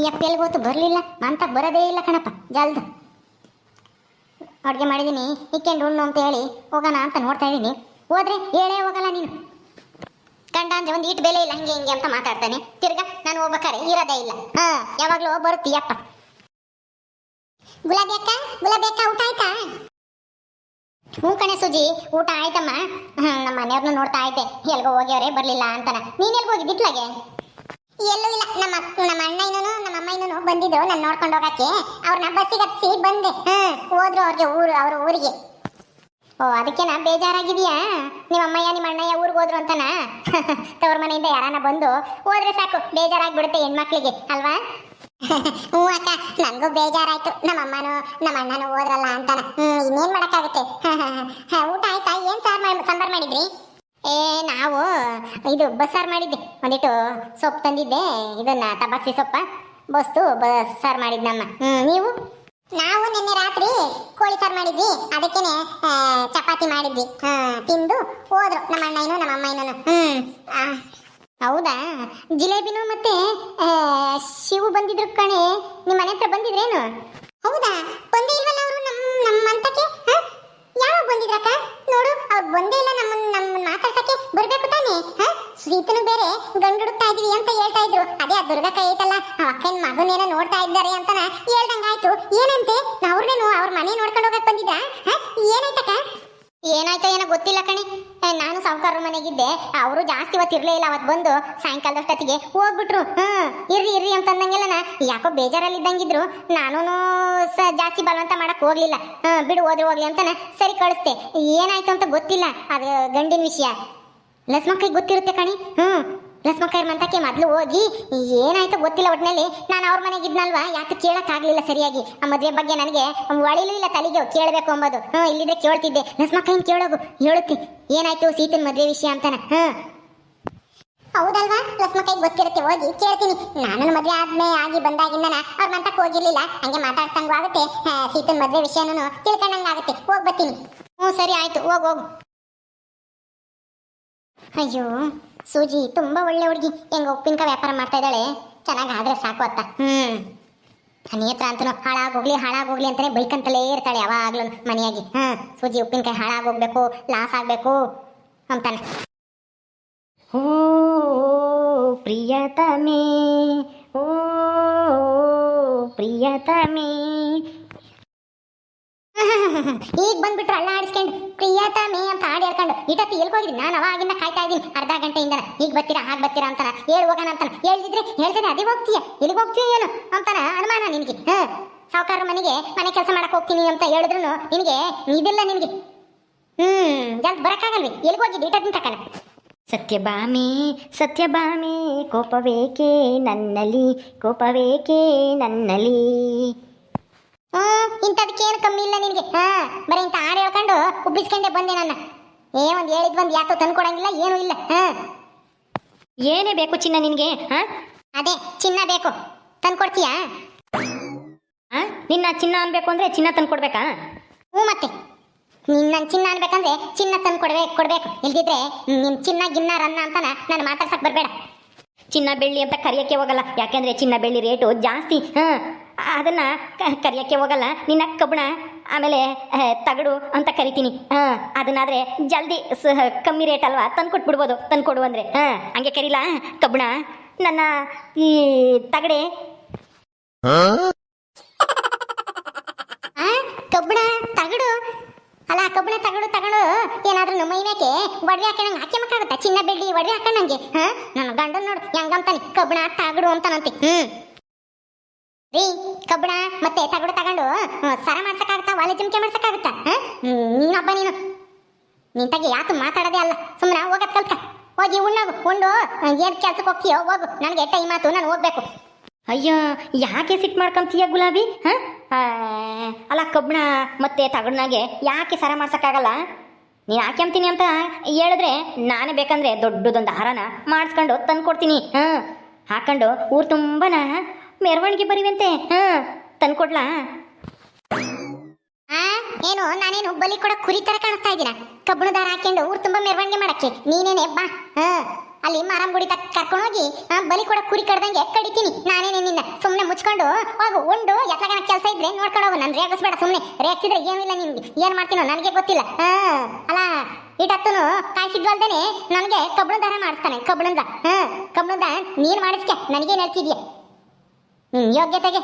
ಈ ಅಪ್ಪ ಹೋತು? ಬರಲಿಲ್ಲ. ಅಂತ ಬರೋದೇ ಇಲ್ಲ ಕಣಪ್ಪ. ಜಲ್ದ. ಅಡುಗೆ ಮಾಡಿದ್ದೀನಿ ಇಕ್ಕೆಂಡು ಉಣ್ಣು ಅಂತ ಹೇಳಿ ಹೋಗೋಣ ಅಂತ ನೋಡ್ತಾ ಇದ್ದೀನಿ ಹೋದ್ರೆ ಹೇಳೇ ಹೋಗಲ್ಲ ನೀನು. ಕಂಡ ಅಂದ್ರೆ ಒಂದು ಇಟ್ಟು ಬೆಲೆ ಇಲ್ಲ, ಹಂಗೆ ಹಿಂಗೆ ಅಂತ ಮಾತಾಡ್ತಾನೆ. ತಿರ್ಗಾ, ನಾನು ಹೋಗ್ಬೇಕಾರೆ ಇರೋದೇ ಇಲ್ಲ. ಹಾ, ಯಾವಾಗಲೂ ಬರುತ್ತೀಯಪ್ಪ ಗುಲಾಬಿ ಅಕ್ಕ ಗುಲಾಬಿ ಅಕ್ಕ, ಊಟ ಆಯ್ತಾ? ಹ್ಞೂ ಕಣೆ ಸುಜಿ, ಊಟ ಆಯ್ತಮ್ಮ. ನಮ್ಮ ಮನೆಯವ್ರನ್ನ ನೋಡ್ತಾ ಐತೆ ಎಲ್ಗೋ ಹೋಗ್ಯವ್ರೆ ಬರಲಿಲ್ಲ ಅಂತಾನ. ನೀನ್ ಎಲ್ಗೋ ಹೋಗಿದ್ದಿತ್ಲಾಗೆ ಎಲ್ಲೂ ಇಲ್ಲ. ನಮ್ಮ ನಮ್ಮ ಅಣ್ಣ ಇನ್ನೂ ನಮ್ಮ ಅಮ್ಮ ಇನ್ನೂ ಬಂದಿದ್ರು. ನಾನು ನೋಡ್ಕೊಂಡು ಹೋಗಕ್ಕೆ. ಅವ್ರನ್ನ ಬಸ್ಸಿಗೆ ಹತ್ತಿ ಬಂದೆ. ಹ್ಮ್. ಹೋದ್ರು ಅವ್ರಿಗೆ ಊರು, ಅವ್ರ ಊರಿಗೆ. ಓ, ಅದಕ್ಕೆ ನಾ ಬೇಜಾರಾಗಿದೆಯಾ ನಿಮ್ಮ ಅಮ್ಮಯ್ಯ, ನಿಮ್ಮ ಅಣ್ಣಯ್ಯ ಊರಿಗೆ ಹೋದ್ರು ಅಂತನಾ? ತವ್ರ ಮನೆಯಿಂದ ಯಾರಾನ ಬಂದು, ಹೋದ್ರೆ ಸಾಕು. ಬೇಜಾರಾಗ್ಬಿಡುತ್ತೆ ಹೆಣ್ಮಕ್ಳಿಗೆ, ಅಲ್ವಾ? ಹ್ಞೂ ಅಕ್ಕ ನನಗೂ ಬೇಜಾರಾಯ್ತು. ನಮ್ಮ ಅಮ್ಮನೂ, ನಮ್ಮ ಅಣ್ಣನೂ ಹೋದ್ರಲ್ಲ ಅಂತಾನ. ಹ್ಞೂ ಇನ್ನೇನು ಮಾಡೋಕ್ಕಾಗುತ್ತೆ? ಊಟ ಆಯ್ತಾ? ಏನು ಸಾರ್ ಮಾಡಿ ಸಾಂಬಾರು ಮಾಡಿದ್ರಿ? ನಾವು ಇದು ಬಸ್ಸಾರು ಮಾಡಿದ್ದೆ. ಒಂದಿಟ್ಟು ಸೊಪ್ಪು ತಂದಿದ್ದೆ. ಇದನ್ನ ತಬಾಕ್ಸಿ ಸೊಪ್ಪ. ಬಸ್ತು ಬಸ್ಸಾರು ಮಾಡಿದ್ನಮ್ಮ ಹ್ಮ್ ನೀವು? ನಾವು ನಿನ್ನೆ ರಾತ್ರಿ ಕೋಳಿ ಸಾರು ಮಾಡಿದ್ವಿ. ಅದಕ್ಕೇನೆ ಚಪಾತಿ ಮಾಡಿದ್ವಿ. ತಿಂದು ಹೋದ್ರು. ನಮ್ಮ ಅಣ್ಣ ನಮ್ಮ ಅಮ್ಮ ಇನ್ನೂ. ಹ್ಮ್ ಆ, ಹೌದಾ? ಜಿಲೇಬಿನು ಮತ್ತೆ ಶಿವು ಬಂದಿದ್ರು ಕಣೆ. ನಿಮ್ಮ ಮನೆ ಹತ್ರ ಬಂದಿದ್ರೇನು? ಹೌದಾ? ಬಂದೇ ಇಲ್ವಲ್ಲ ಅವರು ನಮ್ಮ ನಮ್ಮ ಅಂತಕ್ಕೆ ಯಾವಾಗ ಬಂದಿದ್ರಕ್ಕ? ನೋಡು ಅವ್ರು ಬಂದೇ ಇಲ್ಲ ನಮ್ಮನ್ನ ಶ್ರೀತನು ಬೇರೆ ಗಂಡು ಹುಡುಕ್ತಾ ಇದೀವಿ ಅಂತ ಹೇಳ್ತಾ ಇದ್ರು. ಅದೇ ಆ ದುರ್ಗಕ್ಕ ಐತಲ್ಲ, ಆ ಅಕ್ಕನ ಮಗನೇನೋ ನೋಡ್ತಾ ಇದ್ದಾರೆ ಅಂತನ ಹೇಳ್ದಂಗಾಯ್ತು ಏನಂತೆ? ಅವ್ರನ್ನೇನು ಅವ್ರ ಮನೆ ನೋಡ್ಕೊಂಡು ಹೋಗಕ್ ಬಂದಿದ್ದ? ಏನಾಯ್ತಕ್ಕ? ಏನಾಯ್ತೋ ಏನೋ ಗೊತ್ತಿಲ್ಲ ಕಣಿ. ನಾನು ಸಾವುಕಾರ ಮನೆಗಿದ್ದೆ. ಅವರು ಜಾಸ್ತಿ ಹೊತ್ತು ಇರ್ಲೇ ಇಲ್ಲ ಅವತ್ತು ಬಂದು ಸಾಯಂಕಾಲದಷ್ಟೊತ್ತಿಗೆ ಹೋಗ್ಬಿಟ್ರು. ಹ್ಞೂ ಇರ್ರಿ ಇರ್ರಿ ಅಂತ ನಾ ಯಾಕೋ ಬೇಜಾರಲ್ಲಿ ಇದ್ದಂಗಿದ್ರು ನಾನು ಸ, ಜಾಸ್ತಿ ಬಲವಂತ ಮಾಡಕ್ಕೆ ಹೋಗ್ಲಿಲ್ಲ. ಹ್ಞೂ ಬಿಡು, ಹೋದ್ರೆ ಹೋಗ್ಲಿ ಅಂತಾನೆ ಸರಿ ಕಳಿಸ್ತೆ ಏನಾಯ್ತು ಅಂತ ಗೊತ್ತಿಲ್ಲ. ಅದು ಗಂಡಿನ ವಿಷಯ. ಲಸ್ಮಕ್ಕಳಿಗೆ ಗೊತ್ತಿರುತ್ತೆ ಕಣಿ. ಹ್ಮ್ ಕೈ ಮಂತಕ್ಕೆ ಮೊದ್ಲು ಹೋಗಿ, ಏನಾಯ್ತು ಗೊತ್ತಿಲ್ಲ ಒಟ್ಟಿನಲ್ಲಿ ನಾನು ಅವ್ರ ಮನೆಗಿದ್ನಲ್ವಾ ಯಾಕೆ ಕೇಳಕ್ ಆಗ್ಲಿಲ್ಲ ಸರಿಯಾಗಿ. ಆ ಮದುವೆ ಬಗ್ಗೆ ನನಗೆ ಒಳಿಲೂ ಇಲ್ಲ ತಲೆಗೆ ಕೇಳಬೇಕು ಅಂಬೋದು. ಹ್ಮ್ ಇಲ್ಲಿದ್ರೆ ಕೇಳ್ತಿದ್ದೆ. ಲಸ್ಮಕ್ಕಯ್ಯನ್ ಕೇಳೋಗು, ಹೇಳುತ್ತಿ. ಏನಾಯ್ತು ಸೀತನ್ ಮದುವೆ ವಿಷಯ ಅಂತಾನ. ಹ್ಮ್. ಹೌದಲ್ವಾ? ಕೈ ಗೊತ್ತಿರುತ್ತೆ, ಹೋಗಿ ಕೇಳ್ತೀನಿ. ನಾನು ಮದುವೆ ಆದ್ಮೇ ಆಗಿ ಬಂದಾಗಿಂದ ಅವ್ರ ಮಂತಕ್ಕೆ ಹೋಗಿರ್ಲಿಲ್ಲ. ಹಂಗೆ ಮಾತಾಡ್ಸಂಗೂ ಆಗುತ್ತೆ. ಸೀತನ್ ಮದುವೆ ವಿಷಯನೂ ತಿಳ್ಕೊಂಡಂಗಾಗುತ್ತೆ ಹೋಗಿ ಬರ್ತೀನಿ. ಹ್ಞೂ ಸರಿ, ಆಯ್ತು. ಹೋಗ್ ಹೋಗು. ಅಯ್ಯೋ, ಸೂಜಿ ತುಂಬಾ ಒಳ್ಳೆ ಹುಡುಗಿ. ಹೆಂಗ ಉಪ್ಪಿನಕಾಯಿ ವ್ಯಾಪಾರ ಮಾಡ್ತಾ ಇದ್ದಾಳೆ. ಚೆನ್ನಾಗಿ ಆದ್ರೆ ಸಾಕು ಅತ್ತ. ಹ್ಮ್. ನೇತ್ರ ಅಂತನೂ ಹಾಳಾಗೋಗ್ಲಿ ಹಾಳಾಗೋಗ್ಲಿ ಅಂತಾನೆ ಬೈಕಂತಲೇ ಇರ್ತಾಳೆ ಯಾವಾಗ್ಲೂ ಮನೆಯಾಗಿ. ಹ್ಮ್, ಸೂಜಿ ಉಪ್ಪಿನಕಾಯಿ ಹಾಳಾಗೋಗ್ಬೇಕು, ಲಾಸ್ ಆಗ್ಬೇಕು ಅಂತಾನೆ. ಓ, ಪ್ರಿಯತಮೇ ಓ, ಪ್ರಿಯತಮೇ ಈಗ ಬಂದ್ಬಿಟ್ರು ಅಲ್ಲ ಆಡಿಸ್ಕೊಂಡು ಪ್ರಿಯತಮೇ ಅಂತ ಹಾಡು ಹೇಳ್ಕೊಂಡು ಎಲ್ಲಿ ಎಲ್ಕೋಗಿದ್ದೀನಿ ನಾನು ಅವಾಗಿಂದ ಕಾಯ್ತಾ ಇದ್ದೀನಿ. ಅರ್ಧ ಗಂಟೆಯಿಂದ ಈಗ ಬರ್ತೀರಾ? ಹಾಗೆ ಬರ್ತೀರಾ ಅಂತಾನ ಹೇಳಿ ಹೋಗೋಣ ಅಂತಾನ. ಹೇಳಿದ್ರೆ ಹೇಳ್ತಾನೆ ಅದೇ ಹೋಗ್ತೀಯ? ಎಲ್ಲಿಗೆ ಹೋಗ್ತೀಯ ಏನು? ಅಂತಾನ ಅನುಮಾನ ನಿನಗೆ. ಹಾಂ. ಸಾವುಕಾರ ಮನೆಗೆ ಮನೆ ಕೆಲಸ ಮಾಡಕ್ಕೆ ಹೋಗ್ತೀನಿ ಅಂತ ಹೇಳಿದ್ರು ನಿನಗೆ ಇದೆಲ್ಲ ನಿನಗೆ. ಹ್ಮ್. ಜಲ್ದಿ ಬರೋಕ್ಕಾಗಲ್ವಿ? ಎಲ್ಲಿಗೆ ಹೋಗಿದ್ದು ಇಟತ್ತಿನ ಸತ್ಯಭಾಮಿ ಸತ್ಯಭಾಮಿ ಕೋಪ ಕೋಪವೇಕೆ ನನ್ನಲ್ಲಿ? ಕೋಪವೇಕೆ ನನ್ನಲ್ಲಿ? ಹ್ಮ್ ಇಂಥದಕ್ಕೇನು ಕಮ್ಮಿ ಇಲ್ಲ ನಿನಗೆ. ಹಾ ಬರೀ ಇಂಥ ಹಾಡು ಹೇಳ್ಕೊಂಡು ಉಬ್ಬಿಸ್ಕೊಂಡೆ ಬಂದೆ ನನ್ನ ಏ ಒಂದು ಹೇಳಿದ್ ಒಂದು ಯಾತೋ ತಂದ್ಕೊಡಂಗಿಲ್ಲ ಏನೂ ಇಲ್ಲ. ಹಾ. ಏನೇ ಬೇಕು ಚಿನ್ನ ನಿನಗೆ ಹಾ? ಅದೇ ಚಿನ್ನ ಬೇಕು. ತಂದ್ಕೊಡ್ತೀಯಾ? ಹಾ? ನಿನ್ನ ಚಿನ್ನ ಅನ್ಬೇಕು ಅಂದ್ರೆ ಚಿನ್ನ ತಂದು ಕೊಡ್ಬೇಕಾ ಹ್ಞೂ ಮತ್ತೆ. ನಿನ್ನ ನನ್ ಚಿನ್ನ ಅನ್ಬೇಕಂದ್ರೆ ಚಿನ್ನ ತಂದು ಕೊಡ್ಬೇಕು ಕೊಡ್ಬೇಕು. ಇಲ್ದಿದ್ರೆ ನಿನ್ ಚಿನ್ನ ಗಿನ್ನ ರನ್ನ ಅಂತಾನ ನಾನು ಮಾತಾಡ್ಸಕ್ ಬರಬೇಡ. ಚಿನ್ನ ಬೆಳ್ಳಿ ಅಂತ ಕರಿಯಕ್ಕೆ ಹೋಗಲ್ಲ. ಯಾಕೆಂದ್ರೆ ಚಿನ್ನ ಬೆಳ್ಳಿ ರೇಟು ಜಾಸ್ತಿ ಹಾ? ಅದನ್ನ ಕರಿಯಕ್ಕೆ ಹೋಗಲ್ಲ. ನಿನ್ನ ಕಬ್ಬಣ ಆಮೇಲೆ ತಗಡು ಅಂತ ಕರಿತೀನಿ. ಹಾಂ ಅದನ್ನಾದರೆ ಜಲ್ದಿ ಸ ಕಮ್ಮಿ ರೇಟ್ ಅಲ್ವಾ ತಂದು ಕೊಡು ಅಂದ್ರೆ. ಹಾಂ ಹಂಗೆ ಕರಿಲ್ಲ ಕಬ್ಬಣ ನನ್ನ ಈ ತಗಡೆ. ಆ ಕಬ್ಬಣ ತಗಡು. ಅಲ್ಲ ಕಬ್ಬಣ ತಗಡು ತಗಡು. ಏನಾದ್ರೂ ನಮ್ಮ ಮೈಮೇಕೆ ಒಡವೆ ಹಾಕೊಂಡಂಗೆ ಹಾಕಿ ಮಕ್ಕಾಗುತ್ತಾ? ಚಿನ್ನ ಬೆಳ್ಳಿ ಒಡವೆ ಹಾಕೊಂಡಂಗೆ. ಹಾಂ ನನ್ನ ಗಂಡನ ನೋಡು ಹೆಂಗಂತಾನೆ. ಕಬ್ಬಣ ತಗಡು ಅಂತಾನಂತೆ. ಹ್ಮ್. ರೀ, ಕಬ್ಬಣ ಮತ್ತೆ ತಗಡು ತಗೊಂಡು ಸರ ಮಾಡ್ಸಕ್ಕಾಗುತ್ತಾ, ವಾಲೆ ಜುಮ್ಕೆ ಮಾಡ್ಸಕ್ಕಾಗುತ್ತಾ ನೀನೊಬ್ಬ ನೀನು ನಿಂತಾಗೆ ಯಾಕೆ ಮಾತಾಡೋದೇ ಅಲ್ಲ. ಸುಮ್ಮನೆ ಹೋಗತ್ ಕಲ್ಕ ಹೋಗಿ ಉಣ್ಣೋಗು, ಉಂಡು ಏನ್ ಕೆಲ್ಸಕ್ಕೆ ಹೋಗ್ತೀಯೋ, ಹೋಗು. ನನಗೆ ಟೈಮ್ ಆತು, ನಾನು ಹೋಗ್ಬೇಕು. ಅಯ್ಯೋ, ಯಾಕೆ ಸಿಟ್ಟು ಮಾಡ್ಕೊಂತೀಯ ಗುಲಾಬಿ ಹಾ ಅಲ್ಲ, ಕಬ್ಬಣ ಮತ್ತೆ ತಗಡ್ನಾಗೆ ಯಾಕೆ ಸರ ಮಾಡ್ಸಕ್ಕಾಗಲ್ಲ? ಯಾಕೆ ಹಾಕ್ಯಂತೀನಿ ಅಂತ ಹೇಳಿದ್ರೆ, ನಾನೇ ಬೇಕಂದ್ರೆ ದೊಡ್ಡದೊಂದು ಹಾರನ ಮಾಡಿಸ್ಕೊಂಡು ತಂದ್ಕೊಡ್ತೀನಿ ಹಾ ಹಾಕೊಂಡು ಊರು ತುಂಬನ ಮೆರವಣಿಗೆ ಬರಿವಂತೆ. ಹಾ, ತಂದ್ಕೊಡ್ಲಾ? ಆ, ಏನು, ನಾನೇನು ಬಲಿ ಕೊಡ ಕುರಿ ತರ ಕಾಣಿಸ್ತಾ ಇದ್ದೀರಾ ಕಬ್ಬಣ ದಾರ ಹಾಕೊಂಡು ಊರು ತುಂಬಾ ಮೆರವಣಿಗೆ ಮಾಡಕ್ಕೆ. ನೀನೇನೆ, ಬಾ. ಹ, ಅಲ್ಲಿ ಮಾರಂ ಗುಡಿ ತಕ್ಕ ಕರ್ಕೊಂಡು ಹೋಗಿ ಬಲಿ ಕೊಡ ಕುರಿ ಕಡ್ದಂಗೆ ಕಡಿತೀನಿ. ನಾನೇನೆ ನಿನ್ನ. ಸುಮ್ಮನೆ ಮುಚ್ಕೊಂಡು, ಹೋಗು. ಉಂಡು ಎತ್ತಲಾಗ ಕೆಲಸ ಇದ್ರೆ ನೋಡ್ಕೊಂಡು ಹೋಗು. ನಾನು ರೇಗಿಸ್ಬೇಡ ಸುಮ್ಮನೆ ರೇಗಿಸಿದ್ರೆ ಏನಿಲ್ಲ ನಿನ್ಗೆ. ಏನ್ ಮಾಡ್ತೀನೋ ನನಗೆ ಗೊತ್ತಿಲ್ಲ. ಹಾ, ಅಲ್ಲ, ಇಟತ್ತನು ಕಾಯಿಸಿದ್ವಲ್ದೇನೆ ನನಗೆ ಕಬ್ಬಣ ದಾರ ಮಾಡಿಸ್ತಾನೆ. ಕಬ್ಬಣದ ಹಾ ಕಬ್ಬಣದ ನೀನು ಮಾಡಿಸ್ಕೆ. ನನಗೇನು ಹೇಳ್ತಿದ್ಯಾ? ಯೋಗ್ಯತೆಗೆ.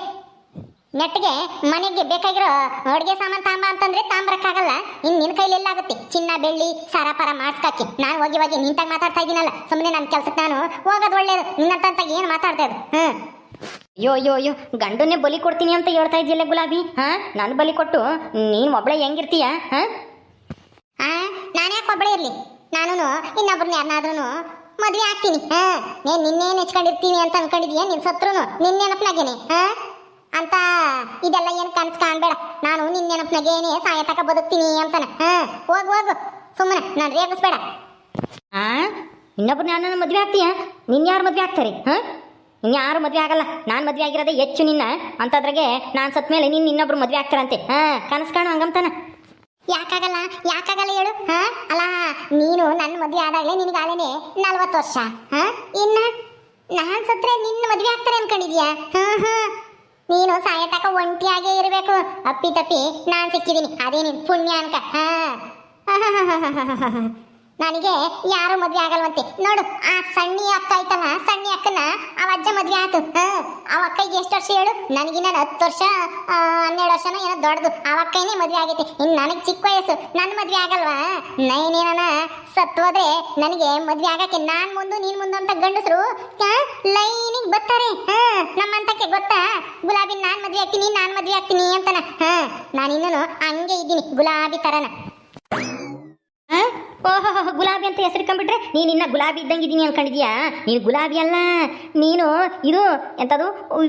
ನೆಟ್ಗೆ ಮನೆಗೆ ಬೇಕಾಗಿರೋ ಅಡುಗೆ ಸಾಮಾನು ತಾಂಬ ಅಂತಂದ್ರೆ ತಾಂಬರಕ್ಕಾಗಲ್ಲ. ಇನ್ ನಿನ್ ಕೈಲಿ ಎಲ್ಲ ಆಗುತ್ತೆ ಚಿನ್ನ ಬೆಳ್ಳಿ ಸಾರ ಪಾರ ಮಾಡ್ಸ್ಕಾಕಿ. ನಾನು ಹೋಗಿ ಹೋಗಿ ನಿಂತಾಗ ಮಾತಾಡ್ತಾ ಇದ್ದೀನಲ್ಲ. ಸುಮ್ಮನೆ ನನ್ನ ಕೆಲ್ಸಕ್ಕೆ ನಾನು ಹೋಗೋದು ಒಳ್ಳೇದು. ನಿನ್ನಂತ ಏನು ಮಾತಾಡ್ತಾ ಇದ್ದು? ಹ್ಞೂ ಅಯ್ಯೋ ಅಯ್ಯೋ ಅಯ್ಯೋ ಗಂಡನ್ನೇ ಬಲಿ ಕೊಡ್ತೀನಿ ಅಂತ ಹೇಳ್ತಾ ಇದೆಯಲ್ಲ ಗುಲಾಬಿ? ಹಾ? ನಾನು ಬಲಿ ಕೊಟ್ಟು ನೀನು ಒಬ್ಳೆ ಹೆಂಗಿರ್ತೀಯ? ಹಾ? ಹಾಂ ನಾನು ಯಾಕೆ ಒಬ್ಬಳೇ ಇರ್ಲಿ? ನಾನು ಇನ್ನೊಬ್ರನ್ನ ಯಾರನ್ನಾದ್ರೂ ಮದ್ವೆ ಆಗ್ತೀನಿ. ಹಾ ನೀನ್ ನಿನ್ನೆ ನೆಚ್ಕೊಂಡಿರ್ತೀನಿ ಅಂತ ಅನ್ಕೊಂಡಿದ್ಯಾ? ನಿನ್ ಸತ್ರುನು? ನಿನ್ನ ನೆನಪ್ನಾಗೇನೆ? ಹಾ? ಅಂತ ಇದೆಲ್ಲ ಏನ್ ಕನ್ಸ್ ಕಾಣ್ಬೇಡ. ನಾನು ನಿನ್ನ ನೆನಪ್ನಾಗೇನೆ ಸಾಯ ತಕ ಬದುಕ್ತೀನಿ ಅಂತಾನ. ಹಾ, ಹೋಗು ಹೋಗು. ಸುಮ್ಮನೆ ನಾನು ರೇಗಿಸ್ಬೇಡ. ಆ? ಇನ್ನೊಬ್ರು ನನ್ನ ಮದುವೆ ಆಗ್ತೀಯ? ನಿನ್ನ ಯಾರು ಮದ್ವೆ ಆಗ್ತಾರೆ? ಹಾ? ನಿನ್ನ ಯಾರು ಮದುವೆ ಆಗಲ್ಲ. ನಾನು ಮದುವೆ ಆಗಿರೋದೇ ಹೆಚ್ಚು ನಿನ್ನ. ಅಂತದ್ರಾಗೆ ನಾನು ಸತ್ ಮೇಲೆ ನಿನ್ನ ಇನ್ನೊಬ್ರು ಮದುವೆ ಆಗ್ತಾರಂತೆ. ಹಾ, ಕನಸು ಕಾಣು ಹಂಗಂತಾನ. ಯಾಕಾಗಲ್ಲ? ಯಾಕಾಗಲ್ಲ ಹೇಳು? ಹಾ? ಅಲ್ಲ, ನೀನು ನನ್ನ ಮದುವೆ ಆದಾಗಲೇ ನಿನಗಾಗಲೇ ನಲ್ವತ್ತು ವರ್ಷ. ಹಾ? ಇನ್ನ ನಾನು ಸತ್ರೆ ನಿನ್ನ ಮದುವೆ ಆಗ್ತಾರೆ ಅನ್ಕೊಂಡಿದ್ಯಾ? ಹಾ ಹಾ. ನೀನು ಸಾಯತಕ ಒಂಟಿಯಾಗೇ ಇರಬೇಕು. ಅಪ್ಪಿ ತಪ್ಪಿ ನಾನು ಸಿಕ್ಕಿದ್ದೀನಿ ಅದೇ ನಿನ್ ಪುಣ್ಯ ಅನ್ಕ ಹಾ ನನಗೆ ಯಾರು ಮದುವೆ ಆಗಲ್ವಂತೆ? ನೋಡು, ಆ ಸಣ್ಣಿ ಅಕ್ಕ ಐತಲ್ಲ ಸಣ್ಣಿ ಅಕ್ಕನ ಅಜ್ಜ ಮದ್ವೆ ಆತು. ಅವ ಅಕ್ಕಗೆ ಎಷ್ಟು ವರ್ಷ ಹೇಳು? ನನಗಿನ್ನ ಹತ್ತು ವರ್ಷ ಹನ್ನೆರಡು ವರ್ಷನ ಏನೋ ದೊಡ್ಡದು. ಅವ ಅಕ್ಕನೇ ಮದ್ವೆ ಆಗೈತಿ. ಇನ್ನು ನನಗೆ ಚಿಕ್ಕ ವಯಸ್ಸು. ನನ್ನ ಮದ್ವೆ ಆಗಲ್ವಾ? ನೈನೇನ ಸತ್ತು ಹೋದ್ರೆ ನನಗೆ ಮದ್ವೆ ಆಗಕ್ಕೆ ನಾನ್ ಮುಂದು, ನೀನ್ ಮುಂದೆ ಅಂತ ಗಂಡಸರು ಲೈನಿಗೆ ಬರ್ತಾರೆ. ನಮ್ಮಂತಕ್ಕೆ ಗೊತ್ತಾ? ಗುಲಾಬಿ ನಾನ್ ಮದ್ವೆ ಆಗ್ತೀನಿ, ನಾನ್ ಮದ್ವೆ ಆಗ್ತೀನಿ ಅಂತನ. ಹಾ, ನಾನಿನ್ನೂ ಹಂಗೆ ಇದ್ದೀನಿ. ಗುಲಾಬಿ ತರನ? ಓಹೋ ಗುಲಾಬಿ ಅಂತ ಹೆಸರಿಕೊಂಡ್ಬಿಟ್ರೆ ನೀನು ಇನ್ನ ಗುಲಾಬಿ ಇದ್ದಂಗಿದ್ದೀನಿ ಅನ್ಕೊಂಡಿದ್ಯಾ? ನೀನು ಗುಲಾಬಿ ಅಲ್ಲ. ನೀನು ಇದು ಎಂಥದು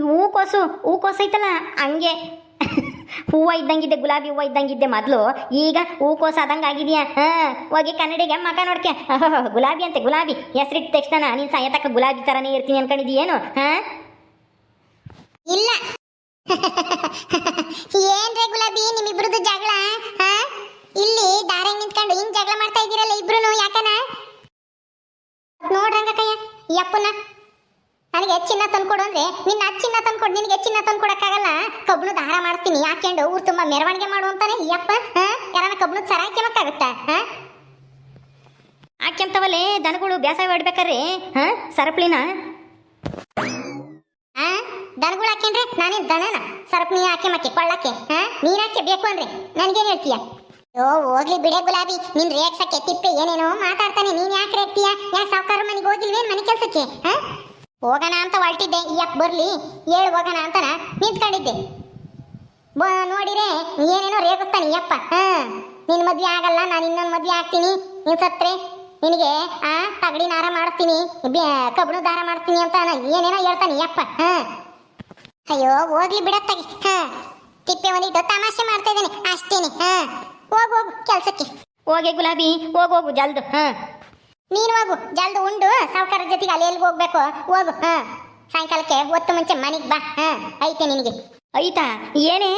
ಹೂಕೋಸು ಹೂಕೋಸು ಐತಲ್ಲ, ಹಂಗೆ. ಹೂವು ಇದ್ದಂಗಿದ್ದೆ ಗುಲಾಬಿ ಹೂವು ಇದ್ದಂಗಿದ್ದೆ ಮೊದಲು. ಈಗ ಹೂಕೋಸು ಆದಂಗೆ ಆಗಿದೆಯಾ? ಹಾಂ, ಹೋಗಿ ಕನ್ನಡಿಗೆ ಮಗ ನೋಡ್ಕೆ. ಗುಲಾಬಿ ಅಂತೆ, ಗುಲಾಬಿ. ಹೆಸರಿಟ್ಟ ತಕ್ಷಣ ನೀನು ಸಾಯತಕ್ಕ ಗುಲಾಬಿ ಥರನೇ ಇರ್ತೀನಿ ಅನ್ಕೊಂಡಿದ್ದೀಯೇನು? ಹಾಂ? ಇಲ್ಲ. ಯಪ್ಪನ ನನಗೆ ಚಿನ್ನ ತಂದ್ಕೊಡು ಅಂದ್ರೆ ನಿನ್ನ ಚಿನ್ನ ತಂದ್ಕೊಡು, ನಿನಗೆ ಚಿನ್ನ ತಂದ್ಕೊಡಕ್ಕಾಗಲ್ಲ? ಕಬ್ಣದ ದಾರ ಮಾಡ್ತೀನಿ ಹಾಕ್ಕೊಂಡು ಊರು ತುಂಬಾ ಮೆರವಣಿಗೆ ಮಾಡು ಅಂತಾನೆ ಯಪ್ಪ ಯಾರನ್ನ ಕಬ್ಣದ ಸರ ಹಾಕ್ಯಮಕ್ಕಾಗತ್ತಾ ಹಾಕ್ಯಂತವಲ್ಲೇ ದನಗಳು ಬೇಸಾಯ ಮಾಡ್ಬೇಕಾರೆ ಹಾ? ಸರಪಳಿನ? ದನಗಳು ಹಾಕ್ಯಂಡ್ರೆ ನಾನೇನ್ ದನನ? ಸರಪಣಿ ಹಾಕಿ ಮಕ್ಕೆ ಕೊಳ್ಳಕ್ಕೆ, ಹಾ? ನೀನ್ ಹಾಕಿ ಬೇಕು ಅಂದ್ರೆ, ನನ್ಗೇನ್ ಹೇಳ್ತೀಯ? ಓ ಹೋಗ್ಲಿ ಬಿಡೆ ಗುಲಾಬಿ. ನಿನ್ ರೇಗ್ಸಕ್ಕೆ ತಿಪ್ಪೆ, ಏನೇನೋ ಮಾತಾಡ್ತಾನೆ. ನೀನ್ ಯಾಕೆ ರೇಗ್ತೀಯ ಯಾಕೆ ಸಾವುಕಾರ ಮನೆಗೆ ಹೋಗಿಲ್ವೇನ್ ಮನೆ ಕೆಲ್ಸಕ್ಕೆ ಹೋಗೋಣ ಅಂತ ಹೊರಟಿದ್ದೆ. ಯಾಕೆ ಬರ್ಲಿ. ಹೇಳು ಹೋಗೋಣ ಅಂತನ ನಿಂತ್ಕೊಂಡಿದ್ದೆ. ನೋಡಿರೆ, ಏನೇನೋ ರೇಗಿಸ್ತಾನೆ ಯಪ್ಪ ಹಾ? ನಿನ್ ಮದ್ವೆ ಆಗಲ್ಲ, ನಾನು ಇನ್ನೊಂದು ಮದ್ವೆ ಆಗ್ತೀನಿ. ನೀನ್ ಸತ್ರೆ, ನಿನಗೆ, ಆ, ತಗಡಿ ನಾರ ಮಾಡ್ತೀನಿ ಕಬ್ಬಣ ದಾರ ಮಾಡ್ತೀನಿ ಅಂತ ಏನೇನೋ ಹೇಳ್ತಾನೆ ಯಪ್ಪ ಹಾ? ಅಯ್ಯೋ, ಹೋಗ್ಲಿ ಬಿಡತ್ತಾಗಿ, ಹಾ? ತಿಪ್ಪೆ ಒಂದಿಟ್ಟು ತಮಾಷೆ ಮಾಡ್ತಾ ಇದ್ದೇನೆ, ಅಷ್ಟೇನೆ, ಹಾ? ಹೋಗು ಹೋಗು ಕೆಲ್ಸಕ್ಕೆ. ಹೋಗಿ ಗುಲಾಬಿ ಹೋಗು ಹೋಗು ಜಲ್ದು ಹಾಂ. ನೀನು ಹೋಗು ಜಲ್ದು ಉಂಡು ಸಾವುಕಾರ ಜೊತೆಗೆ ಅಲ್ಲಿ ಎಲ್ಲಿ ಹೋಗ್ಬೇಕು? ಹೋಗು ಹಾ. ಸಾಯಂಕಾಲಕ್ಕೆ ಹೊತ್ತು ಮುಂಚೆ ಮನೆಗೆ ಬಾ ಹಾ. ಐತೆ ನಿನಗೆ. ಐತಾ? ಏನೇ?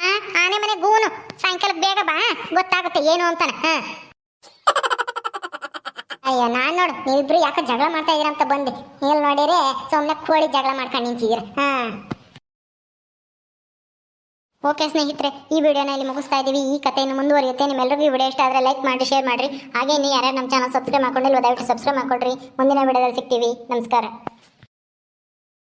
ಆ, ಆನೆ ಮನೆ ಗೂನು. ಸಾಯಂಕಾಲಕ್ಕೆ ಬೇಗ ಬಾ ಗೊತ್ತಾಗುತ್ತೆ ಏನು ಅಂತಾನೆ ಹಾ. ಅಯ್ಯೋ ನಾನು ನೋಡು ನೀವಿಬ್ರು ಯಾಕೆ ಜಗಳ ಮಾಡ್ತಾ ಇದೀರ ಅಂತ ಬಂದೆ. ಇಲ್ಲಿ ನೋಡಿರಿ ಸುಮ್ಮನೆ ಕೋಳಿ ಜಗಳ ಮಾಡ್ಕೊಂಡು ನಿಂತಿದ್ದೀರ ಹಾ. ಓಕೆ ಸ್ನೇಹಿತರೆ, ಈ ವಿಡಿಯೋನ ಇಲ್ಲಿ ಮುಗಿಸ್ತಾ ಇದ್ದೀವಿ ಈ ಕಥೆಯನ್ನು ಮುಂದುವರಿಯುತ್ತೆ. ನಿಮ್ಮೆಲ್ಲರಿಗೂ ಈ ವಿಡಿಯೋ ಇಷ್ಟ ಆದರೆ ಲೈಕ್ ಮಾಡಿ ಶೇರ್ ಮಾಡಿರಿ. ಹಾಗೆ ನೀವು ಯಾರ್ಯಾರು ನಮ್ಮ ಚಾನಲ್ ಸಬ್ಸ್ಕ್ರೈಬ್ ಮಾಡ್ಕೊಂಡಿಲ್ಲ ದಯವಿಟ್ಟು ಸಬ್ಸ್ಕ್ರೈಬ್ ಮಾಡ್ಕೊಡ್ರಿ. ಮುಂದಿನ ವಿಡಿಯೋದಲ್ಲಿ ಸಿಗ್ತೀವಿ. ನಮಸ್ಕಾರ.